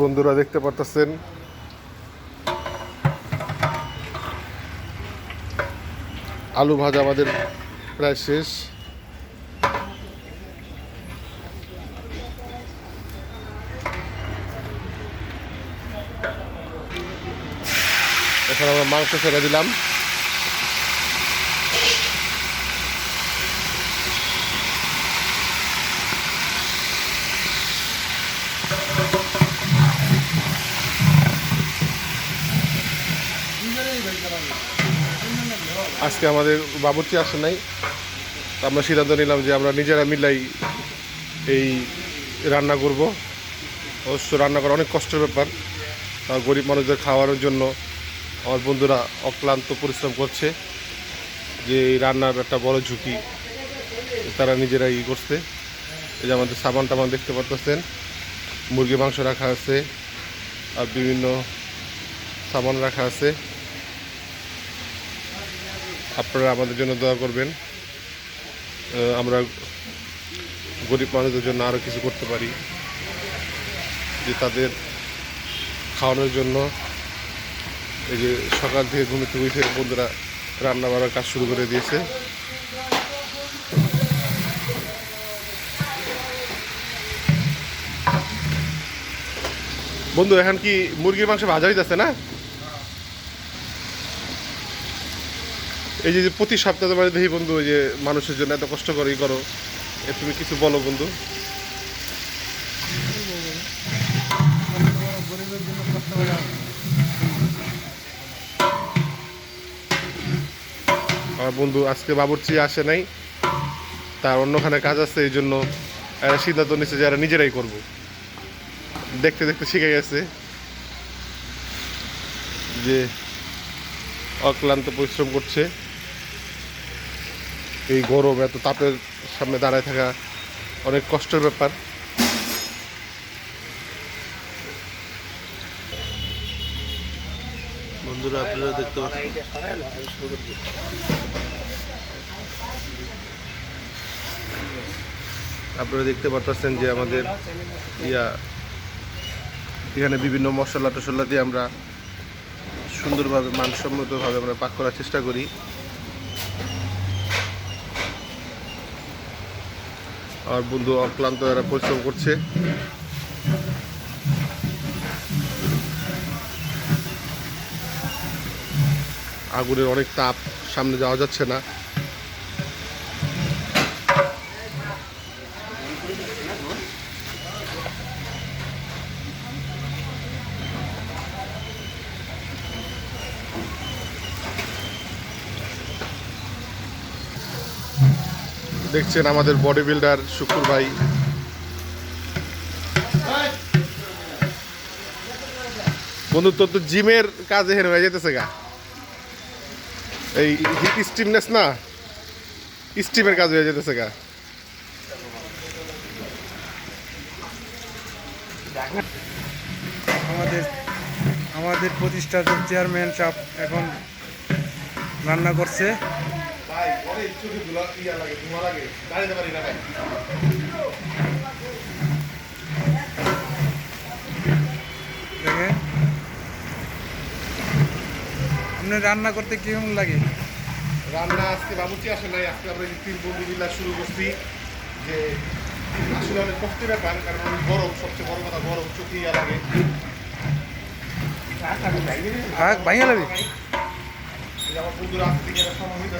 বন্ধুরা দেখতে পারতেছেন। আলু ভাজা আমাদের প্রায় শেষ। এখন আমরা মাংস ছেড়ে দিলাম। আজকে আমাদের বাবুর্চি আসে নাই। আমরা সিদ্ধান্ত নিলাম যে আমরা নিজেরা মিলাই এই রান্না করব। অবশ্য রান্না করা অনেক কষ্টের ব্যাপার। গরিব মানুষদের খাওয়ানোর জন্য আমার বন্ধুরা অক্লান্ত পরিশ্রম করছে যে এই রান্নার একটা বড় ঝুঁকি তারা নিজেরাই ই করছে। এই যে আমাদের সাবান টাবান দেখতে পারতেছেন মুরগি মাংস রাখা আছে, আর বিভিন্ন সাবান রাখা আছে। আপনারা আমাদের জন্য দোয়া করবেন। আমরা গরিব মানুষদের জন্য আরও কিছু করতে পারি। যে তাদের খাওয়ানোর জন্য এই যে সকাল থেকে ঘুমিতে উঠে বন্ধুরা রান্না বান্নার কাজ শুরু করে দিয়েছে। বন্ধু, এখন কি মুরগির মাংস ভাজা হইতেছে না? এই যে প্রতি সপ্তাহে তোমার দেখি বন্ধু, ওই যে মানুষের জন্য এত কষ্ট করে ই করো। তুমি কিছু বলো বন্ধু। বন্ধু, আজকে বাবুর্চি আসে নাই। তার অন্যখানে কাজ আছে, এই জন্য সিদ্ধান্ত নিচ্ছে যে এরা নিজেরাই করব। দেখতে দেখতে শিখে গেছে যে অক্লান্ত পরিশ্রম করছে। এই গরম, এত তাপের সামনে দাঁড়ায় থাকা অনেক কষ্টের ব্যাপার। বন্ধুরা, আপনারা দেখতে পাচ্ছেন। আপনারা দেখতে পাচ্ছেন যে আমাদের ইয়া, এখানে বিভিন্ন মশলা টশলা দিয়ে আমরা সুন্দরভাবে, মানসম্মতভাবে আমরা পাক করার চেষ্টা করি। আর বন্ধু অক্লান্ত এরা পরিশ্রম করছে। আগুনের অনেক তাপ সামনে যাওয়া যাচ্ছে না। দেখছেন আমাদের বডি বিল্ডার শুকুর ভাই। বন্ধু, তোর তো জিমের কাজে হেরে হয়ে যেতেছে গা। এই হিট স্টিমনেস না? স্টিমের কাজ হয়ে যেতেছে গা। আমাদের আমাদের প্রতিষ্ঠাতা চেয়ারম্যান সাহেব এখন রান্না করছে। ভাই অনেক চুরিগুলো ইয়া লাগে ধোঁয়া লাগে দাঁড়িয়ে পারি না ভাই। দেখে আপনি রান্না করতে কেমন লাগে? রান্না আজকে বাবুচি আসে নাই আজকে আমরা তিন বন্ধু মিলা শুরু করছি যে আসলে অনেক কষ্টের ব্যাপার কারণ অনেক গরম সবচেয়ে বড় কথা গরম চোখে ইয়া লাগে। ভাগ এই যে আমার বন্ধুরা আসতে গেলে সময় হয়ে